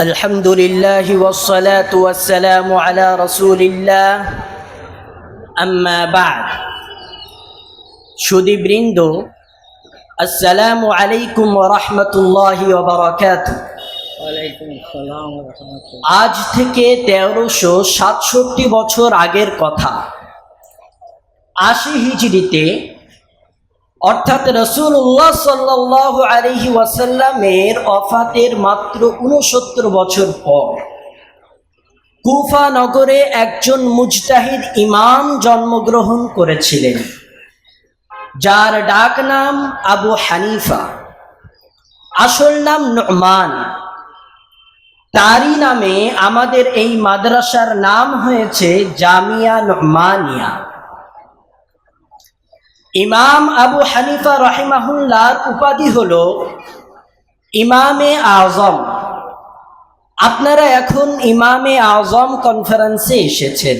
الحمد لله والصلاة والسلام على رسول الله أما بعد সুদীবৃন্দ আসসালামু আলাইকুম রহমতুল্লাহি ওবরাকাতুহ ওয়ালাইকুম আসসালাম ওয়া রাহমাতুল্লাহ আজ থেকে তেরোশো সাতষট্টি বছর আগের কথা আশি হিজড়িতে অর্থাৎ রসুল্লাহ সাল্লাহ আলহি ওয়াসাল্লামের অফাতের মাত্র উনসত্তর বছর পর কুফা নগরে একজন মুজতাহিদ ইমাম জন্মগ্রহণ করেছিলেন, যার ডাক নাম আবু হানিফা। আসল নাম নমান। তারই নামে আমাদের এই মাদ্রাসার নাম হয়েছে জামিয়া নহমানিয়া ইমাম আবু হানিফা রহিমাহুল্লার উপাধি হল ইমামে আজম। আপনারা এখন ইমামে আজম কনফারেন্সে এসেছেন।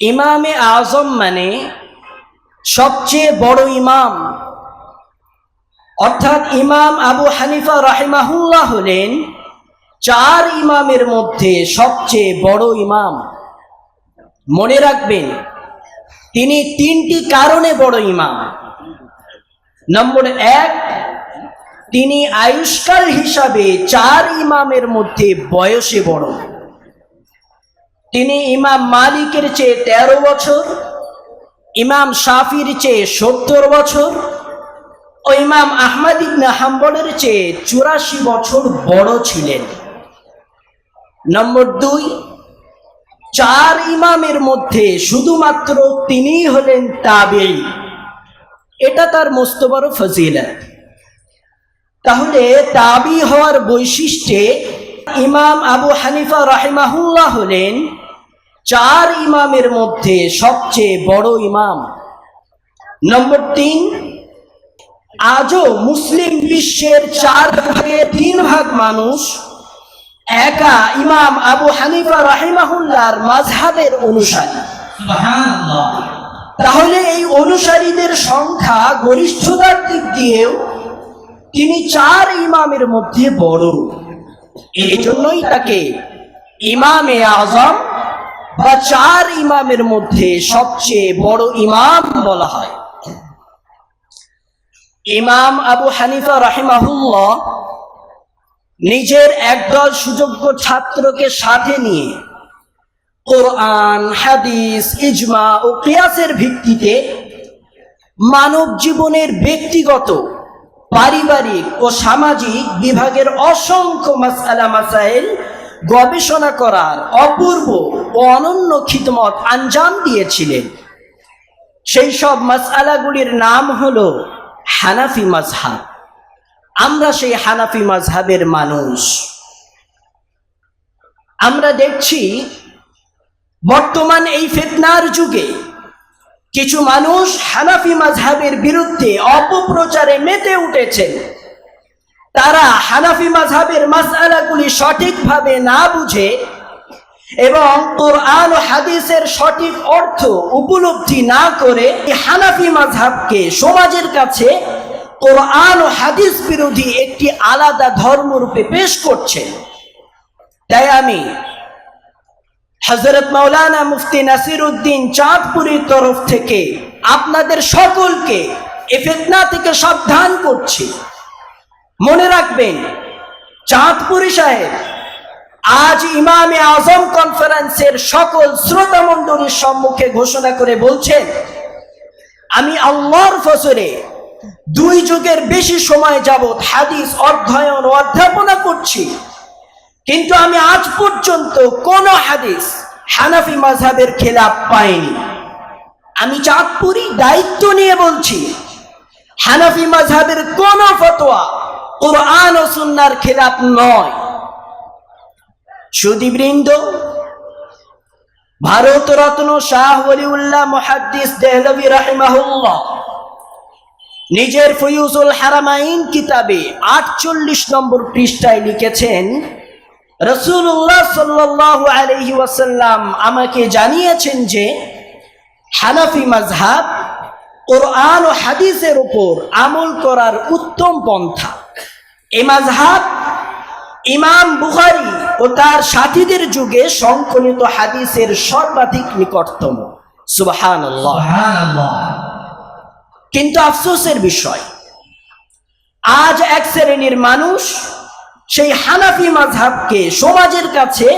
ইমামে আজম মানে সবচেয়ে বড় ইমাম। অর্থাৎ ইমাম আবু হানিফা রাহিমাহুল্লাহ হলেন চার ইমামের মধ্যে সবচেয়ে বড় ইমাম। মনে রাখবেন তিনি তিনটি কারণে বড় ইমাম। নম্বর এক, তিনি আয়ুষ্কাল হিসাবে চার ইমামের মধ্যে বয়সে বড়। তিনি ইমাম মালিকের চেয়ে তেরো বছর, ইমাম শাফির চেয়ে সত্তর বছর ও ইমাম আহমদ ইবনে হাম্বলের চেয়ে চুরাশি বছর বড় ছিলেন। নম্বর দুই চার ইমামের মধ্যে শুধুমাত্র তিনিই হলেন তাবেই এটা তার মস্ত বড় ফজিলত। তাহলে তাবি হওয়ার বৈশিষ্ট্যে ইমাম আবু হানিফা রাহিমাহুল্লাহ হলেন চার ইমামের মধ্যে সবচেয়ে বড় ইমাম। নম্বর তিন, আজও মুসলিম বিশ্বের চার ভাগে তিন ভাগ মানুষ একা ইমাম আবু হানিফা রাহিমাহুল্লার মাঝহাবের অনুসারী। তাহলে এই অনুসারীদের সংখ্যা গরিষ্ঠতার দিক দিয়েও তিনি চার ইমামের মধ্যে বড়। এই জন্যই তাকে ইমামে আজম বা চার ইমামের মধ্যে সবচেয়ে বড় ইমাম বলা হয়। ইমাম আবু হানিফা রাহিমাহুল্লাহ নিজের একদল সুযোগ্য ছাত্রকে সাথে নিয়ে কোরআন, হাদিস, ইজমা ও কিয়াসের ভিত্তিতে মানব জীবনের ব্যক্তিগত, পারিবারিক ও সামাজিক বিভাগের অসংখ্য মাসালা মাসাইল গবেষণা করার অপূর্ব ও অনন্য খিদমত আঞ্জাম দিয়েছিলেন। সেই সব মাসালাগুলির নাম হল হানাফি মাজহাব আমরা সেই হানাফি মাজহাবের মানুষ। আমরা দেখছি, বর্তমান এই ফেতনার যুগে কিছু মানুষ হানাফি মাজহাবের বিরুদ্ধে অপপ্রচারে মেতে উঠেছেন। তারা হানাফি মাজহাবের মাসআলাগুলি সঠিকভাবে না বুঝে এবং কোরআন হাদিসের সঠিক অর্থ উপলব্ধি না করে হানাফি মাজহাবকে সমাজের কাছে কোরআন ও হাদিস বিরোধী একটি আলাদা ধর্মরূপে পেশ করছে। তাই আমি হজরত মৌলানা মুফতি নাসির উদ্দিন চাঁদপুরীর তরফ থেকে আপনাদের সকলকে এ থেকে সাবধান করছি। মনে রাখবেন, চাঁদপুরি সাহেব আজ ইমামে আজম কনফারেন্সের সকল শ্রোতা মণ্ডলীর সম্মুখে ঘোষণা করে বলছেন, আমি আল্লাহর ফসরে দুই যুগের বেশি সময় যাবৎ হাদিস অধ্যয়ন ও অধ্যাপনা করছি। কিন্তু আমি আজ পর্যন্ত কোন হাদিস হানাফি মাঝহাবের খেলাপ পাইনি। আমি চাঁদপুরি দায়িত্ব নিয়ে বলছি, হানাফি মাঝহাবের কোন ফতোয়া কোরআন ও সুন্নার খেলাপ নয়। সুদীবৃন্দ ভারত রত্ন শাহ ওলিউল্লাহ মুহাদ্দিস দেহলভি রাহিমাহুল্লাহ নিজের ফয়ুজুল হারামাইন কিতাবে আটচল্লিশ নম্বর পৃষ্ঠায় লিখেছেন রসুল্লাহ সাল্লাহ আলহি ওয়াসাল্লাম আমাকে জানিয়েছেন যে, হানাফি মাজহাব কোরআন ও হাদিসের উপর আমল করার উত্তম পন্থা। এ মাঝহাব ইমাম বুহারি ও তার সাথীদের যুগে সংকলিত হাদিসের সর্বাধিক নিকটতম। সুবাহান কিন্তু আফসোসের বিষয়, আজ এক শ্রেণির মানুষ সেই হানাফি মাঝহাবকে সমাজের কাছে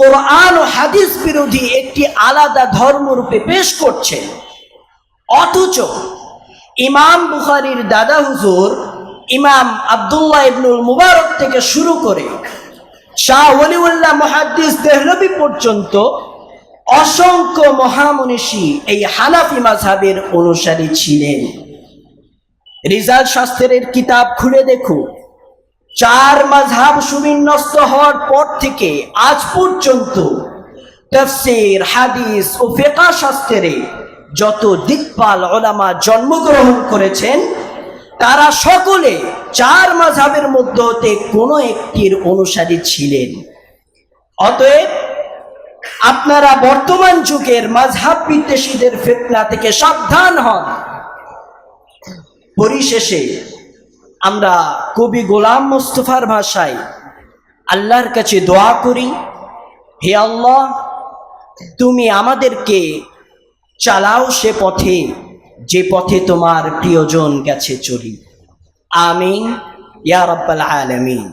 কোরআন ও হাদিস বিরোধী একটি আলাদা ধর্মরূপে পেশ করছে। অথচ ইমাম বুখারির দাদা হুজুর ইমাম আব্দুল্লাহ ইবনুল মুবারক থেকে শুরু করে শাহ ওলিউল্লাহ মহাদ্দিস দেহলবি পর্যন্ত অসংখ্য মহামনীষী এই হানাফি মাঝহাবের অনুসারী ছিলেন। রিজাল শাস্ত্রের কিতাব খুলে দেখুন। চার মাঝহাব সুবিন্যস্ত হওয়ার পর থেকে আজ পর্যন্ত তফসির, হাদিস ও ফেকা শাস্ত্রে যত দিকপাল ওলামা জন্মগ্রহণ করেছেন, তারা সকলে চার মাঝহাবের মধ্য হতে কোনো একটির অনুসারী ছিলেন। অতএব আপনারা বর্তমান যুগের মাঝহাব বিদ্বেষীদের ফেতনা থেকে সাবধান হন। পরিশেষে আমরা কবি গোলাম মোস্তফার ভাষায় আল্লাহর কাছে দোয়া করি, হে আল্লাহ, তুমি আমাদেরকে চালাও সে পথে, যে পথে তোমার প্রিয়জন গেছে চলি। আমিন, ইয়া রব্বাল আলামিন।